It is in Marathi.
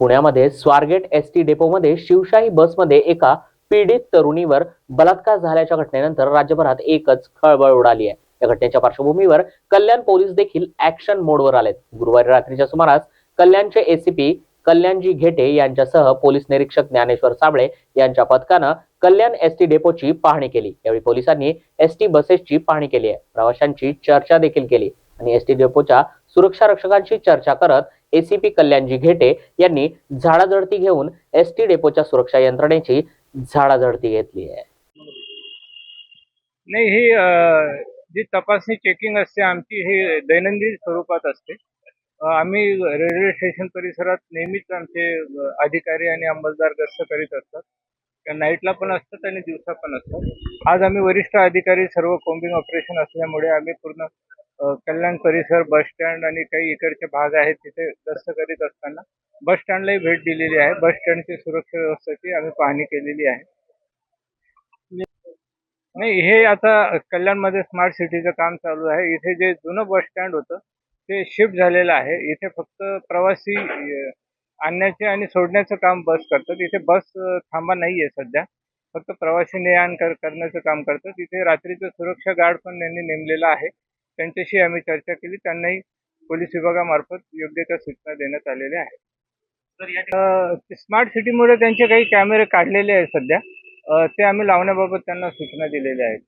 पुण्यामध्ये स्वारगेट एस टी डेपोमध्ये शिवशाही बसमध्ये एका पीडित तरुणीवर बलात्कार झाल्याच्या घटनेनंतर राज्यभरात एकच खळबळ उडाली आहे. या घटनेच्या पार्श्वभूमीवर कल्याण पोलीस देखील ऍक्शन मोडवर आलेत. गुरुवारी रात्रीच्या सुमारास कल्याणचे एसीपी कल्याणजी घेटे यांच्यासह पोलीस निरीक्षक ज्ञानेश्वर साबळे यांच्या पथकानं कल्याण एस टी डेपोची पाहणी केली. यावेळी पोलिसांनी एस टी बसेसची पाहणी केली आहे. प्रवाशांची चर्चा देखील केली. आणि एस टी डेपोच्या सुरक्षा रक्षकांशी चर्चा करत एसीपी कल्याणजी घेटे यांनी झाडाझडती घेऊन एस टी डेपोच्या सुरक्षा यंत्रणेची झाडाझडती घेतली आहे. नाही ही जी तपासणी चेकिंग असते आमची ही दैनंदिन स्वरूपात असते. आम्ही रेल्वे स्टेशन परिसरात नेहमीच आमचे अधिकारी आणि अंमलदार गस्त करीत असतात. नाईटला पण असतात आणि दिवसा पण असतात. आज आम्ही वरिष्ठ अधिकारी सर्व कोम्बिंग ऑपरेशन असल्यामुळे आम्ही पूर्ण कल्याण परिसर बस स्टँड आणि काही इकडचे भाग आहेत तिथे गस्त करीत असताना बस स्टँडलाही भेट दिलेली आहे. बस स्टँडची सुरक्षा व्यवस्थेची आम्ही पाहणी केलेली आहे. नाही हे आता कल्याणमध्ये स्मार्ट सिटीचं काम चालू आहे. इथे जे जुनं बस स्टँड होतं ते शिफ्ट झालेलं आहे. इथे फक्त प्रवासी आणण्याचे आणि सोडण्याचं काम बस करतात. इथे बस थांबा नाही आहे सध्या. फक्त प्रवासी ने आण कर करण्याचं काम करतात. इथे रात्रीचं सुरक्षा गार्ड पण यांनी नेमलेला आहे. त्यांच्याशी आम्ही चर्चा केली. त्यांनाही पोलीस विभागामार्फत योग्य त्या सूचना देण्यात आलेल्या आहेत. स्मार्ट सिटीमुळे त्यांचे काही कॅमेरे काढलेले आहेत सध्या. ते आम्ही लावण्याबाबत त्यांना सूचना दिलेल्या आहेत.